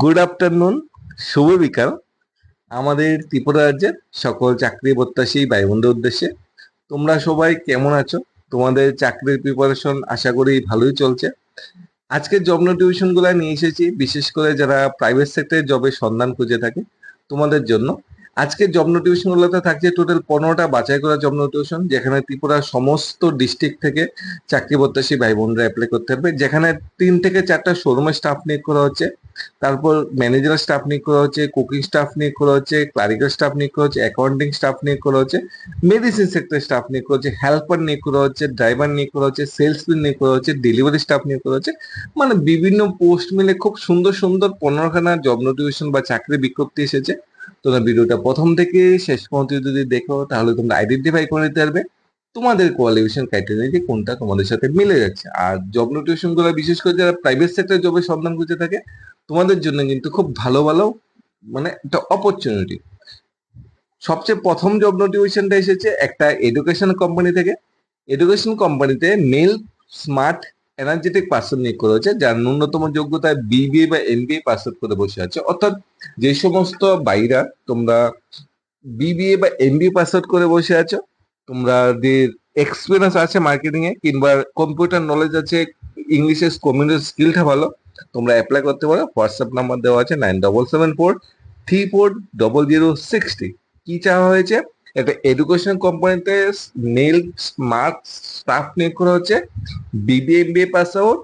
Good afternoon শুভ বিকাল। আমাদের ত্রিপুরা রাজ্যের সকল চাকরি প্রত্যাশী বাইবন্ধুর উদ্দেশ্যে। তোমরা সবাই কেমন আছো? তোমাদের চাকরির প্রিপারেশন আশা করি ভালোই চলছে। আজকে জব নোটিফিকেশনগুলো নিয়ে এসেছি, বিশেষ করে যারা প্রাইভেট সেক্টরে জবের সন্ধান খুঁজে থাকে, তোমাদের জন্য। আজকে জব নোটিফিকেশন গুলোতে থাকছে টোটাল পনেরোটা বাছাই করা জব নোটিফিকেশন যেখানে ত্রিপুরার সমস্ত ডিস্ট্রিক্ট থেকে চাকরি প্রত্যাশী ভাই বোনরা অ্যাপ্লাই করতে পারবে যেখানে তিন থেকে চারটা শোরুমের স্টাফ নিয়োগ করা হচ্ছে তারপর ম্যানেজার স্টাফ নিয়োগ করা হচ্ছে কুকিং স্টাফ নিয়োগ করা হচ্ছে ক্লারিক্যাল স্টাফ নিয়োগ করা হচ্ছে অ্যাকাউন্টিং স্টাফ নিয়োগ করা হচ্ছে মেডিসিন সেক্টর স্টাফ নিয়োগ করা হচ্ছে হেল্পার নিয়োগ করা হচ্ছে ড্রাইভার নিয়োগ করা হচ্ছে সেলসম্যান নিয়োগ করা হচ্ছে ডেলিভারি স্টাফ নিয়োগ করা হচ্ছে মানে বিভিন্ন পোস্ট মিলে খুব সুন্দর সুন্দর পনেরোখানা জব নোটিফিকেশন বা চাকরি বিজ্ঞপ্তি এসেছে তোমরা ভিডিওটা প্রথম থেকে শেষ পর্যন্ত যদি দেখো, তাহলে তোমরা আইডেন্টিফাই করে নিতে পারবে তোমাদের কোয়ালিফিকেশন ক্রাইটেরিয়া কোনটা তোমাদের সাথে মিলে যাচ্ছে। আর জব নোটিফিকেশনগুলো, বিশেষ করে যারা প্রাইভেট সেক্টর জবের সন্ধান খুঁজে থাকে, তোমাদের জন্য কিন্তু খুব ভালো ভালো মানে একটা অপরচুনিটি সবচেয়ে প্রথম জব নোটিফিকেশনটা এসেছে একটা এডুকেশন কোম্পানি থেকে। এডুকেশন কোম্পানিতে মেল স্মার্ট এনার্জেটিক পার্সন নিয়োগ করা হয়েছে যার ন্যূনতম যোগ্যতায় বিবিএ বা এমবিএ পাস আউট করে বসে আছে। অর্থাৎ যে সমস্ত বাইরা তোমরা বিবিএ বা এমবিএ পাস আউট করে বসে আছো তোমরা যে এক্সপিরিয়েন্স আছে মার্কেটিং এ, কিংবা কম্পিউটার নলেজ আছে ইংলিশের কমিউনিকেশন স্কিলটা ভালো, তোমরা অ্যাপ্লাই করতে পারো। হোয়াটসঅ্যাপ নাম্বার দেওয়া আছে nine double seven four three four double zero sixty কি চাওয়া হয়েছে? একটা এডুকেশন কোম্পানিতে নেল স্মার্ট স্টাফ নিয়োগ করা হচ্ছে। BBA MBA pass out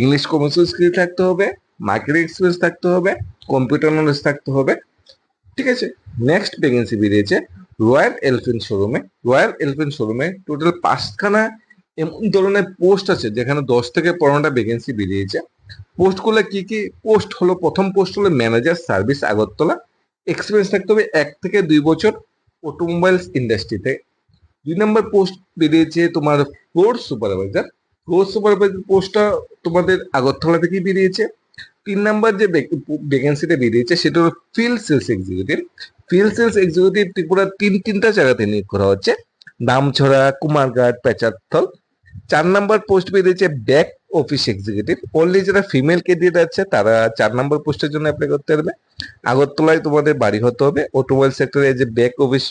English communication skill থাকতে হবে মার্কেটিং এক্সপিরিয়েন্স থাকতে হবে কম্পিউটার নলেজ থাকতে হবে। ঠিক আছে? নেক্সট ভ্যাকেন্সি বেরিয়েছে রয়্যাল এলিফেন্ট শোরুমে রয়্যাল এলিফেন্ট শোরুমে টোটাল পাঁচখানা এমন ধরনের পোস্ট আছে, যেখানে দশ থেকে পনেরোটা ভ্যাকেন্সি বেরিয়েছে। পোস্টগুলো কি কি? পোস্ট হলো, প্রথম পোস্ট হলো ম্যানেজার সার্ভিস আগরতলা। এক্সপিরিয়েন্স থাকতে হবে এক থেকে দুই বছর। অটোমোবাইলস ইন্ডাস্ট্রিতে দুই নম্বর পোস্ট বেরিয়েছে তোমার ফ্লোর সুপারভাইজার ফ্লোর সুপারভাইজার পোস্টটা তোমাদের আগরতলা থেকেই বেরিয়েছে। তিন নাম্বার যে ভ্যাকেন্সিটা বেরিয়েছে সেটা হলো field sales executive field sales executive ত্রিপুরার তিন তিনটা জায়গাতে নিয়োগ করা হচ্ছে। নামছড়া, কুমারঘাট পেচারথল চার নাম্বার পোস্ট বেরিয়েছে ব্যাক অফিস এক্সিকিউটিভ অনলি যারা ফিমেল ক্যান্ডিডেট আছে, তারা চার নম্বর পোস্টের জন্য অ্যাপ্লাই করতে পারবে। আগরতলায় তোমাদের বাড়ি হতে হবে। অটোমোবাইল সেক্টরে যে ব্যাক অফিস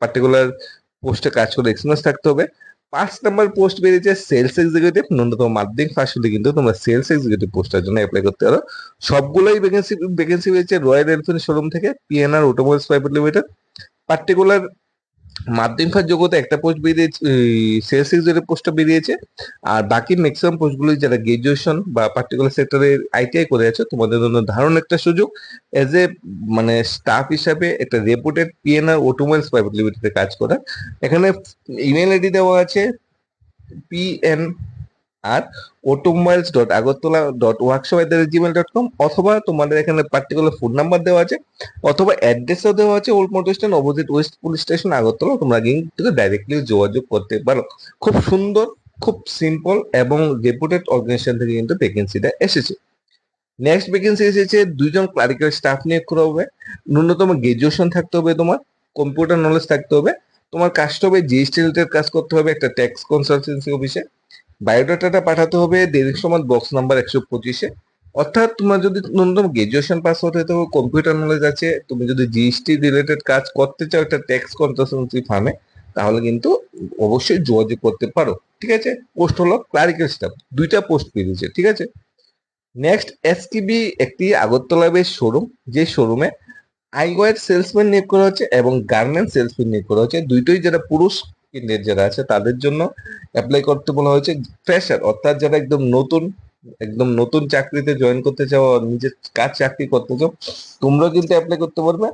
পার্টিকুলার পোস্টে কাজ করে এক্সপিরিয়েন্স থাকতে হবে। পাঁচ নাম্বার পোস্ট বেরিয়েছে সেলস এক্সিকিউটিভ ন্যূনতম মাধ্যমিক পাস হলে কিন্তু তোমরা সেলস এক্সিকিউটিভ পোস্টের জন্য অ্যাপ্লাই করতে পারো। সবগুলোই ভ্যাকেন্সি ভ্যাকেন্সি বেরিয়েছে রয়্যাল এনফিল্ড শোরুম থেকে PNR automobiles private limited particular মাধ্যমিক ফার একটা পোস্ট বেরিয়েছে সেলস এক্সিকিউটিভ পোস্টটা বেরিয়েছে। আর বাকি ম্যাক্সিমাম পোস্টগুলি যারা গ্রাজুয়েশন বা পার্টিকুলার সেক্টরে আইটিআই করে আছে, তোমাদের জন্য ধারণ একটা সুযোগ। এজ এ মানে স্টাফ হিসাবে একটা রেপুটেড পিএনআর অটোমোবাইলস প্রাইভেট লিমিটেডে কাজ করা। এখানে ইমেল আইডি দেওয়া আছে P N R automobiles dot Agartala dot workshop at Gmail dot com অথবা তোমাদের এখানে পার্টিকুলার ফোন নাম্বার দেওয়া আছে, অথবা অ্যাড্রেসও দেওয়া আছে old motor stand opposite west police station Agartala তোমরা কিন্তু ডাইরেক্টলি যোগাযোগ করতে পারো। খুব সুন্দর, খুব সিম্পল এবং রেপুটেড অর্গানাইজেশন থেকে কিন্তু ভ্যাকেন্সিটা এসেছে। নেক্সট ভ্যাকেন্সি এসেছে, দুইজন ক্লারিক্যাল স্টাফ নিয়োগ করা হবে। ন্যূনতম গ্রাজুয়েশন থাকতে হবে তোমার কম্পিউটার নলেজ থাকতে হবে। তোমার কাজটা হবে জিএসটি রিলেটেড কাজ করতে হবে, একটা ট্যাক্স কনসালটেন্সি অফিসে বায়োডাটাটা পাঠাতে হবে দেড় সময় বক্স নাম্বার একশো পঁচিশে। অর্থাৎ তোমার যদি ন্যূনতম গ্রাজুয়েশন পাস হতে হবে কম্পিউটার নলেজ আছে, তুমি যদি জিএসটি রিলেটেড কাজ করতে চাও, একটা ট্যাক্স কনসালটেন্সি ফার্মে তাহলে কিন্তু অবশ্যই যোগাযোগ করতে পারো, ঠিক আছে? পোস্ট হলো ক্লারিক্যাল স্টাফ দুইটা পোস্ট বেরিয়েছে ঠিক আছে? নেক্সট এসটিবি একটি আগরতলা বেশ শোরুম যে শোরুমে আইওয়ার সেলসম্যান নিয়োগ করা হচ্ছে এবং গার্মেন্ট সেলসম্যান নিয়োগ করা হচ্ছে। দুইটোই যারা পুরুষ ক্যান্ডিডেট যারা আছে, তাদের জন্য অ্যাপ্লাই করতে বলা হয়েছে ফ্রেশার অর্থাৎ যারা একদম নতুন একদম নতুন চাকরিতে জয়েন করতে চাও নিজের কাজ চাকরি করতে চাও তোমরা কিন্তু অ্যাপ্লাই করতে পারবে।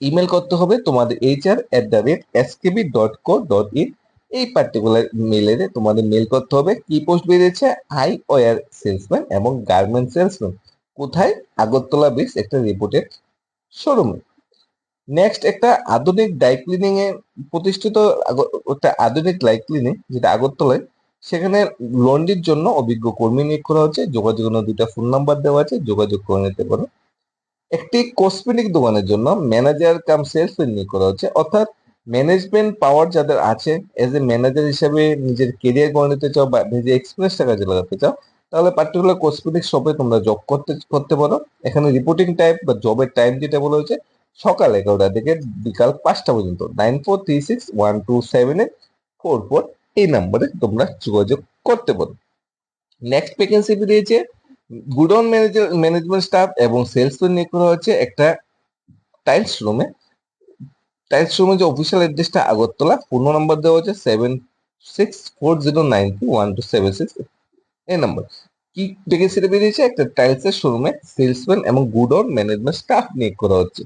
ইমেল করতে হবে তোমাদের HR at the rate SKB dot co dot in এই পার্টিকুলার মেলে তোমাদের মেল করতে হবে কি পোস্ট বেরিয়েছে আই ওয়ার সেলসম্যান এবং গার্মেন্ট সেলসম্যান কোথায়? আগরতলা বেস একটা রিপোর্টেড শোরুমে নেক্সট একটা আধুনিক ডাই ক্লিনিং এ প্রতিষ্ঠিত একটা আধুনিক ডাই ক্লিনিক যেটা আগরতলায়, সেখানে লন্ড্রির জন্য অভিজ্ঞ কর্মী নিয়োগ করা হচ্ছে। যোগাযোগের দুইটা ফোন নাম্বার দেওয়া আছে, যোগাযোগ করে নিতে পারো। একটি কসমেটিক দোকানের জন্য ম্যানেজার কাম সেলস নিয়োগ করা হচ্ছে। অর্থাৎ ম্যানেজমেন্ট পাওয়ার যাদের আছে এজ এ ম্যানেজার হিসেবে নিজের কেরিয়ার গড়ে নিতে চাও বা নিজের এক্সপিরিয়েন্সটা কাজে লাগাতে চাও, তাহলে পার্টিকুলার কসমেটিক শপে তোমরা জব করতে করতে পারো। এখানে রিপোর্টিং টাইম বা জবের টাইম যেটা বলা হয়েছে সকাল এগারোটা থেকে বিকাল পাঁচটা পর্যন্ত। Nine four three six one two seven eight four four এই নাম্বারে তোমরা যোগাযোগ করতে পারো। নেক্সট ভ্যাকেন্সি বেরিয়েছে গুডাউন ম্যানেজার ম্যানেজমেন্ট স্টাফ এবং সেলসম্যান নিয়োগ করা হচ্ছে একটা টাইলস রুমে টাইলস রুমে যে অফিসিয়াল অ্যাড্রেসটা আগরতলা ফোন নাম্বার দেওয়া হচ্ছে seven six four zero nine two one two seven six এই নাম্বার কি ভ্যাকেন্সিটা বেরিয়েছে? একটা টাইলসের শোরুমে সেলসম্যান এবং গুডাউন ম্যানেজমেন্ট স্টাফ নিয়োগ করা হচ্ছে।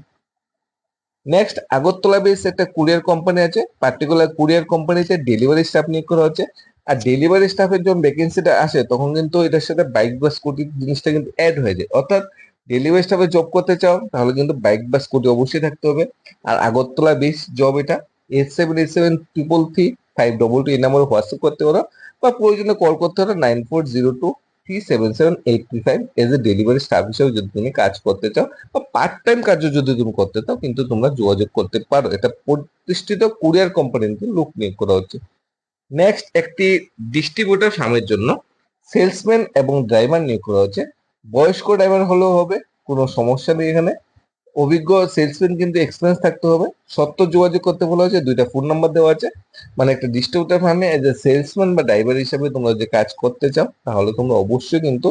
নেক্সট আগরতলা বেস একটা কুরিয়ার কোম্পানি আছে। পার্টিকুলার কুরিয়ার কোম্পানিতে ডেলিভারি স্টাফ নিয়োগ করা হচ্ছে। আর ডেলিভারি স্টাফের যখন ভ্যাকেন্সিটা আসে, তখন কিন্তু এটার সাথে বাইক বা স্কুটির জিনিসটা কিন্তু অ্যাড হয়ে যায়। অর্থাৎ ডেলিভারি স্টাফে জব করতে চাও, তাহলে কিন্তু বাইক বা স্কুটি অবশ্যই থাকতে হবে। আর আগরতলা বেস জব এটা eight seven eight seven triple three five double two এই নাম্বারে হোয়াটসঅ্যাপ করতে পারো। বা প্রয়োজনে কল করতে পারো nine four zero two three seven seven eight five as a delivery staff হিসেবে যদি তুমি কাজ করতে চাও বা পার্ট টাইম কাজও যদি তুমি করতে চাও, কিন্তু তোমরা যোগাযোগ করতে পারো। এটা প্রতিষ্ঠিত কুরিয়ার কোম্পানিতে লোক নিয়োগ করা হচ্ছে। নেক্সট একটি ডিস্ট্রিবিউটার ফার্মের জন্য সেলসম্যান এবং ড্রাইভার নিয়োগ করা হচ্ছে। বয়স্ক ড্রাইভার হলেও হবে, কোনো সমস্যা নেই এখানে। অভিজ্ঞ সেলসম্যান কিন্তু এক্সপিরিয়েন্স থাকতে হবে। সত্য যোগাযোগ করতে বলা হয়েছে, দুইটা ফোন নাম্বার দেওয়া আছে। মানে একটা ডিস্ট্রিবিউটার ফার্মে এজ এ সেলসম্যান বা ড্রাইভার হিসাবে তোমরা যে কাজ করতে চাও, তাহলে তোমরা অবশ্যই কিন্তু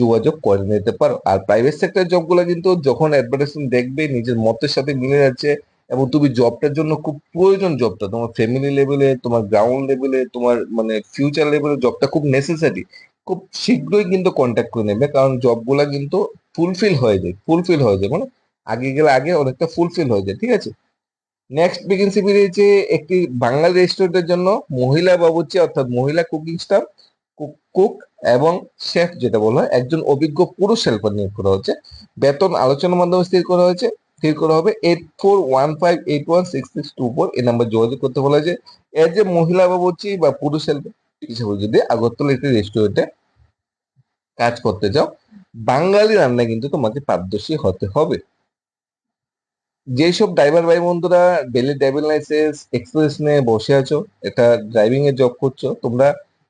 যোগাযোগ করে নিতে পারো। আর প্রাইভেট সেক্টর জবগুলো কিন্তু যখন অ্যাডভার্টাইজমেন্ট দেখবে, নিজের মতের সাথে মিলে যাচ্ছে এবং তুমি জবটার জন্য খুব প্রয়োজন জবটা তোমার ফ্যামিলি লেভেলে তোমার গ্রাউন্ড লেভেলে তোমার মানে ফিউচার লেভেলে জবটা খুব নেসেসারি খুব শীঘ্রই কিন্তু কন্ট্যাক্ট করে নেবে, কারণ জবগুলা কিন্তু ফুলফিল হয়ে যায় ফুলফিল হয়ে যায়। মানে আগে গেলে আগে অনেকটা ফুলফিল হয়ে যায়, ঠিক আছে? নেক্সট ভ্যাকেন্সি বেরিয়েছে একটি বাঙালি রেস্টুরেন্টের জন্য মহিলা বাবুচি অর্থাৎ মহিলা কুকিং স্টাফ কুক এবং শেফ যেটা বলা হয়, একজন অভিজ্ঞ পুরুষ হেল্পার নিয়োগ করা হচ্ছে। বেতন আলোচনার মাধ্যমে স্থির করা হয়েছে। স্থির করা হবে eight four one five eight one six six two four এই নাম্বার যোগাযোগ করতে বলা হয়েছে। এর যে মহিলা বাবুচি বা পুরুষ হেল্পার হিসেবে যদি আগরতলা একটি রেস্টুরেন্টে কাজ করতে চাও, বাঙালি রান্না কিন্তু তোমাকে পারদর্শী হতে হবে। যেসব ড্রাইভার ভাই বন্ধুরা ডেলি ড্রাইভিং লাইসেন্স এক্সপ্রেস নিয়ে বসে আছো, এটা ড্রাইভিং এর জব করছ, তোমরা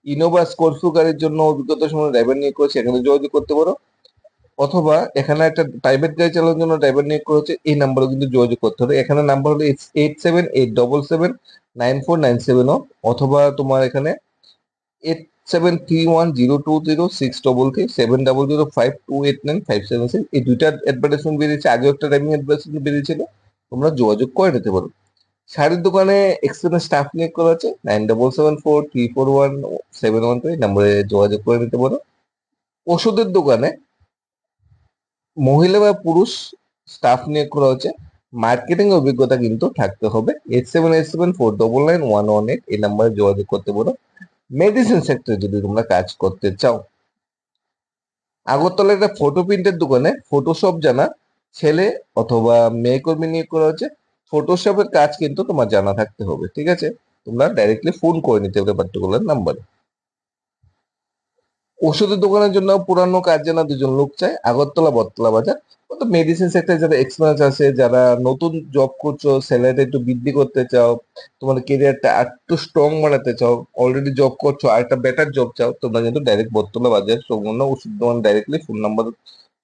ইনোভা স্করপিও গাড়ির জন্য অভিজ্ঞতা সময় ড্রাইভার নিয়োগ করেছে, এখানে যোগাযোগ করতে পারো। অথবা এখানে একটা প্রাইভেট গাড়ি চালানোর জন্য ড্রাইভার নিয়োগ করেছে এই নাম্বারে কিন্তু যোগাযোগ করতে হবে। এখানে নাম্বার হলো eight seven eight double seven nine four nine seven অথবা তোমার এখানে eight seven three one zero two zero six double three seven zero five two eight nine five seven এই অ্যাডভার্টাইজমেন্ট বেরিয়েছে, আগেও একটা বেরিয়েছিল, তোমরা যোগাযোগ করে নিতে পারো। শাড়ির দোকানে এক্সপিরিয়েন্স স্টাফ নিয়োগ করা আছে nine double seven four three four one seven one two এই নাম্বারে যোগাযোগ করে নিতে পারো। ওষুধের দোকানে মহিলা বা পুরুষ স্টাফ নিয়োগ করা হচ্ছে মার্কেটিং অভিজ্ঞতা কিন্তু থাকতে হবে eight seven eight seven four double nine one one eight এই নাম্বারে যোগাযোগ করতে পারো। মেডিসিন সেক্টরে যদি তোমরা কাজ করতে চাও। আগরতলা একটা ফটো প্রিন্টের দোকানে ফটোশপ জানা, ছেলে অথবা মেয়ে কর্মী নিয়োগ করা হচ্ছে ফটোশপের কাজ কিন্তু তোমার জানা থাকতে হবে, ঠিক আছে? তোমরা ডাইরেক্টলি ফোন করে নিতে হবে পার্টিকুলার নাম্বারে ওষুধের দোকানের জন্য পুরানো কাজ জানা দুজন লোক চায়, আগরতলা, বটতলা বাজার। তো মেডিসিন সেক্টরে যারা এক্সপিরিয়েন্স আছে, যারা নতুন জব করছ স্যালারিটা একটু বৃদ্ধি করতে চাও, তোমার কেরিয়ারটা একটু স্ট্রং বানাতে চাও অলরেডি জব করছ, আর একটা বেটার জব চাও, তোমরা কিন্তু ডাইরেক্ট বটতলা বাজার সম্পূর্ণ ওষুধ দোকান ডাইরেক্টলি ফোন নাম্বার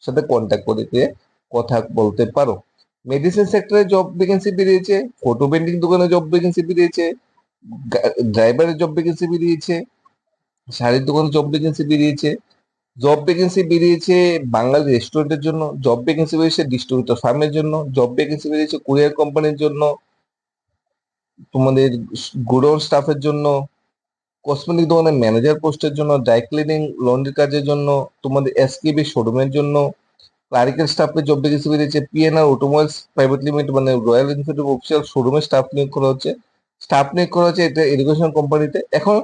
সাথে কন্ট্যাক্ট করে দিয়ে কথা বলতে পারো। মেডিসিন সেক্টরে জব ভ্যাকেন্সি বেরিয়েছে ফটো পেন্টিং দোকানে জব ভ্যাকেন্সি বেরিয়েছে, ড্রাইভারের জব ভ্যাকেন্সি বেরিয়েছে শাড়ির দোকানে জব ভ্যাকেন্সি বেরিয়েছে। জব ভ্যাকেন্সি বেরিয়েছে বাঙালি রেস্টুরেন্টের জন্য জব ভ্যাকেন্সি বেরিয়েছে ডিস্ট্রিবিউটর ফার্মের জন্য জব ভ্যাকেন্সি বেরিয়েছে কুরিয়ার কোম্পানির জন্য, তোমাদের গোডাউন স্টাফের জন্য কসমেটিক দোকানের ম্যানেজার পোস্টের জন্য ড্রাই ক্লিনিং লন্ড্রি কাজের জন্য, তোমাদের এসকেবি শোরুমের জন্য ক্লারিক্যাল স্টাফের জব ভ্যাকেন্সি বেরিয়েছে পিএনআর অটোমোবাইলস প্রাইভেট লিমিটেড মানে রয়্যাল এনফিল্ড অফিসিয়াল শোরুমের স্টাফ নিয়োগ করা হচ্ছে। স্টাফ নিয়োগ করা হচ্ছে এটা এডুকেশন কোম্পানিতে এখন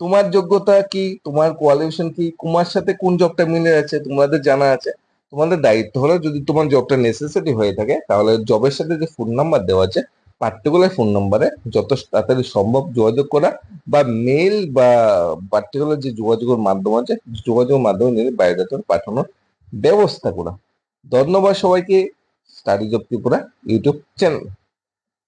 তোমার যোগ্যতা কি? তোমার কোয়ালিফিকেশন কি? তোমার সাথে কোন জবটা মিলে আছে? তোমাদের জানা আছে। তোমাদের দায়িত্ব হলো যদি তোমার জবটা নেসেসিটি হয়ে থাকে, তাহলে জবের সাথে যে ফোন নাম্বার দেওয়া আছে পার্টিকুলার ফোন নাম্বারে যত তাড়াতাড়ি সম্ভব যোগাযোগ করা বা মেল বা পার্টিকুলার যে যোগাযোগের মাধ্যম আছে, যোগাযোগের মাধ্যমে নিয়ে বায়োডাটা পাঠানোর ব্যবস্থা করা। ধন্যবাদ সবাইকে। Study job Tripura YouTube channel